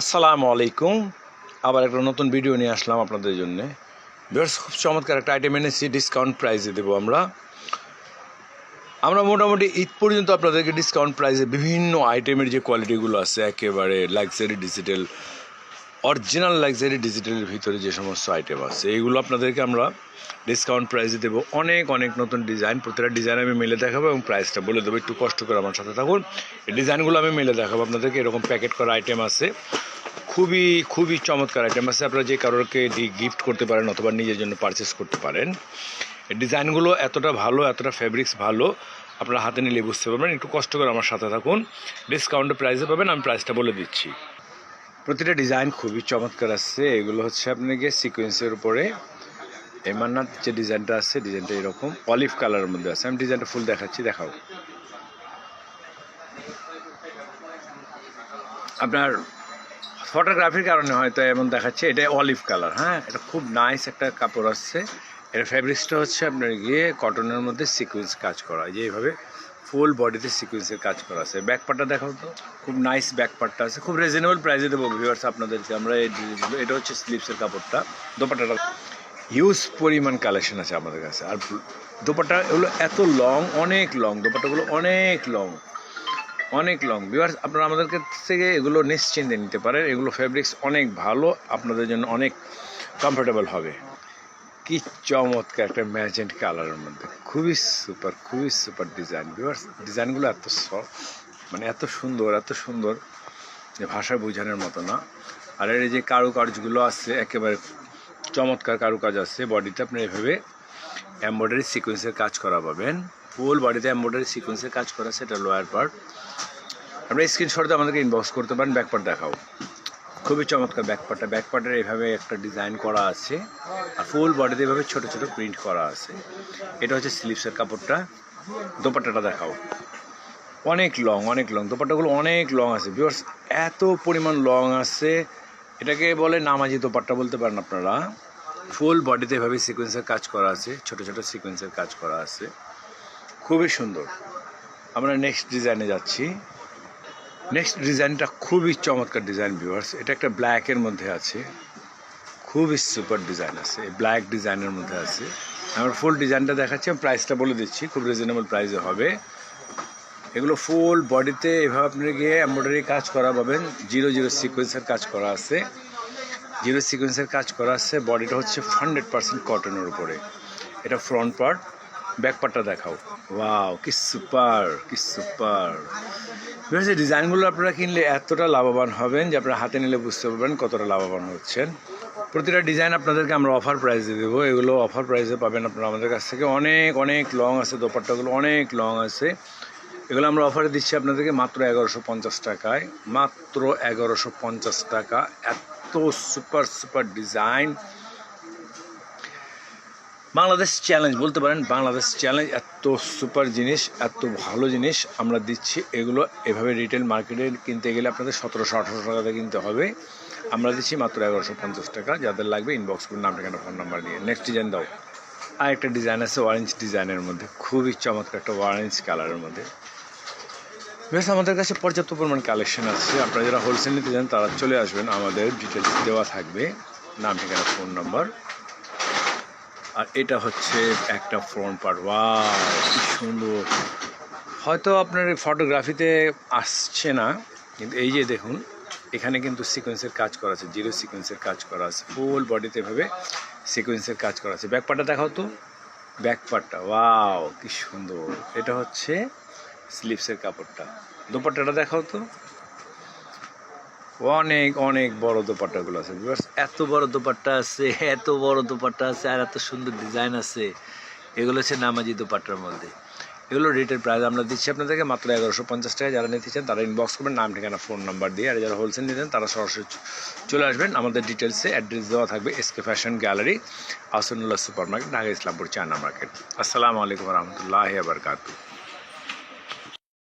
আসসালামু আলাইকুম। আবার একটা নতুন ভিডিও নিয়ে আসলাম আপনাদের জন্য। বেশ খুব চমৎকার একটা আইটেম এনেছি ডিসকাউন্ট প্রাইজে দেবো আমরা। আমরা মোটামুটি ঈদ পর্যন্ত আপনাদেরকে ডিসকাউন্ট প্রাইসে বিভিন্ন আইটেমের যে কোয়ালিটিগুলো আছে, একেবারে লাক্সারি ডিজিটাল অরিজিনাল লাক্সারি ডিজিটালের ভিতরে যে সমস্ত আইটেম আছে এইগুলো আপনাদেরকে আমরা ডিসকাউন্ট প্রাইসে দেবো। অনেক অনেক নতুন ডিজাইন প্রতিটা ডিজাইন আমি মেলে দেখাবো এবং প্রাইসটা বলে দেবো। একটু কষ্ট করে আমার সাথে থাকুন। এই ডিজাইনগুলো আমি মেলে দেখাবো আপনাদেরকে। এরকম প্যাকেট করা আইটেম আছে। খুবই খুবই চমৎকার আইটেম আছে। আপনারা যে কারোরকে গিফট করতে পারেন অথবা নিজের জন্য পারচেস করতে পারেন, এই ডিজাইনগুলো এতটা ভালো, এতটা ফেব্রিক্স ভালো, আপনারা হাতে নিলে বুঝতে পারবেন। একটু কষ্ট করে আমার সাথে থাকুন। ডিসকাউন্টের প্রাইসে পাবেন। আমি প্রাইসটা বলে দিচ্ছি। প্রতিটা ডিজাইন খুবই চমৎকার আসছে এগুলো হচ্ছে আপনাকে সিকোয়েন্সের উপরে। এমান্নার যে ডিজাইনটা আছে, ডিজাইনটা এরকম। অলিভ কালারের মধ্যে আছে। আমি ডিজাইনটা ফুল দেখাচ্ছি, দেখাও। আপনার ফটোগ্রাফির কারণে হয়তো এমন দেখাচ্ছে, এটা অলিভ কালার হ্যাঁ? এটা খুব নাইস একটা কাপড় আসছে এর ফ্যাব্রিক্সটা হচ্ছে আপনার গিয়ে কটনের মধ্যে সিকুয়েন্স কাজ করা। যে এইভাবে ফুল বডিতে সিকুয়েন্সের কাজ করা আছে। ব্যাক পার্টটা দেখাও তো। খুব নাইস ব্যাক পার্টটা আছে। খুব রিজনেবল প্রাইসে দেবো ভিউয়ার্স আপনাদেরকে। আমরা এটা হচ্ছে স্লিপসের কাপড়টা। দোপাট্টাটা হিউজ পরিমাণ কালেকশন আছে আমাদের কাছে। আর দোপাট্টা এগুলো এত লং অনেক লং দোপাট্টাগুলো অনেক লং অনেক লং ভিউয়ার্স আপনারা আমাদের থেকে এগুলো নিশ্চিন্তে নিতে পারেন। এগুলো ফেব্রিক্স অনেক ভালো। আপনাদের জন্য অনেক কমফোর্টেবল হবে। কি চমৎকার একটা ম্যাজেন্ট কালারের মধ্যে। খুবই সুপার খুবই সুপার ডিজাইন। ভিউয়ার্স ডিজাইনগুলো এত সফট মানে এত সুন্দর এত সুন্দর যে ভাষা বোঝানোর মতো না। আর এর যে কারুকার্যগুলো আছে, একেবারে চমৎকার কারুকাজ আছে, বডিতে আপনি এভাবে এমব্রয়ডারি সিকোয়েন্সের কাজ করা পাবেন। ফুল বডিতে এমব্রয়ডারি সিকোয়েন্সের কাজ করা, সেটা লোয়ার পার্ট আপনারা স্ক্রিনশটে আমাদেরকে ইনবক্স করতে পারেন ব্যাক পার্ট দেখাও খুবই চমৎকার ব্যাক পার্টটা ব্যাক পার্টের এইভাবে একটা ডিজাইন করা আছে আর ফুল বডিতে এভাবে ছোট ছোট প্রিন্ট করা আছে। এটা হচ্ছে স্লিপসের কাপড়টা। দোপাট্টাটা দেখাও। অনেক লং অনেক লং। দোপাট্টাগুলো অনেক লং আছে। বিকজ এত পরিমাণ লং আছে। এটাকে বলে নামাজি দোপাট্টা বলতে পারেন আপনারা। ফুল বডিতে এভাবে সিকোয়েন্সের কাজ করা আছে। ছোট ছোট সিকোয়েন্সের কাজ করা আছে। খুবই সুন্দর। আমরা নেক্সট ডিজাইনে যাচ্ছি। নেক্সট ডিজাইনটা খুবই চমৎকার ডিজাইন ভিউয়ার্স এটা একটা ব্ল্যাকের মধ্যে আছে। খুবই সুপার ডিজাইন আছে। এই ব্ল্যাক ডিজাইনের মধ্যে আছে। আমার ফুল ডিজাইনটা দেখাচ্ছি, আমি প্রাইসটা বলে দিচ্ছি। খুব রিজনেবল প্রাইসে হবে। এগুলো ফুল বডিতে এভাবে আপনি গিয়ে এমব্রয়ডারি কাজ করা পাবেন। জিরো জিরো সিকোয়েন্সের কাজ করা আছে। জিরো সিকোয়েন্সের কাজ করা আছে। বডিটা হচ্ছে হান্ড্রেড পার্সেন্ট কটনের উপরে। এটা ফ্রন্ট পার্ট ব্যাক পার্টটা দেখাও। ওয়াও কি সুপার কি সুপার এই ডিজাইনগুলো আপনারা কিনলে এতটা লাভবান হবেন যে আপনারা হাতে নিলে বুঝতে পারবেন কতটা লাভবান হচ্ছেন। প্রতিটা ডিজাইন আপনাদেরকে আমরা অফার প্রাইসে দেবো। এগুলো অফার প্রাইসে পাবেন আপনারা আমাদের কাছ থেকে। অনেক অনেক লং আছে, দোপাট্টাগুলো অনেক লং আছে। এগুলো আমরা অফারে দিচ্ছি আপনাদেরকে মাত্র এগারোশো পঞ্চাশ টাকায়। মাত্র এগারোশো পঞ্চাশ টাকা। এত super super design Bangladesh challenge বলতে পারেন, বাংলাদেশ চ্যালেঞ্জ এত সুপার জিনিস, এত ভালো জিনিস আমরা দিচ্ছি। এগুলো এভাবে রিটেল মার্কেটে কিনতে গেলে আপনাদের সতেরোশো, আঠারোশো টাকাতে কিনতে হবে। আমরা দিচ্ছি মাত্র এগারোশো পঞ্চাশ টাকা। যাদের লাগবে ইনবক্স করুন নাম ঠিকানা ফোন নাম্বার নিয়ে। নেক্সট ডিজাইন দাও। আর একটা ডিজাইন আছে অরেঞ্জ ডিজাইনের মধ্যে। খুবই চমৎকার একটা অরেঞ্জ কালারের মধ্যে। বেশ, আমাদের কাছে পর্যাপ্ত পরিমাণ কালেকশন আছে। আপনারা যারা হোলসেল নিতে চান, তারা চলে আসবেন। আমাদের ডিটেলস দেওয়া থাকবে। নাম ঠিকানা ফোন নাম্বার আর এটা হচ্ছে একটা ফ্রন্ট পার্ট। কি সুন্দর। হয়তো আপনার এই ফটোগ্রাফিতে আসছে না, কিন্তু এই যে দেখুন, এখানে কিন্তু সিকোয়েন্সের কাজ করা আছে জিরো সিকোয়েন্সের কাজ করা আছে ফুল বডিতে এভাবে সিকোয়েন্সের কাজ করা আছে। ব্যাক পার্টটা দেখাও তো। ব্যাক পার্টটা ওয়াও, কি সুন্দর। এটা হচ্ছে স্লিপসের কাপড়টা। দোপাট্টাটা দেখাও তো। অনেক অনেক বড় দোপাট্টাগুলো আছে বিকজ এত বড় দোপাট্টা আছে, এত বড় দোপাট্টা আছে, আর এত সুন্দর ডিজাইন আছে। এগুলো হচ্ছে নামাজি দোপাট্টার মধ্যে। এগুলো রেটের প্রাইস আমরা দিচ্ছি আপনাদেরকে মাত্র এগারোশো পঞ্চাশ টাকা যারা নিতে চান তারা ইনবক্স করবেন, নাম, ঠিকানা ফোন নাম্বার দিয়ে। আর যারা হোলসেল নিতেন তারা সরাসরি চলে আসবেন। আমাদের ডিটেলসে অ্যাড্রেস দেওয়া থাকবে S K fashion gallery Asanullah super market Dhaka Islampur, China market. আসসালামু আলাইকুম রহমতুল্লাহ আবরকাতু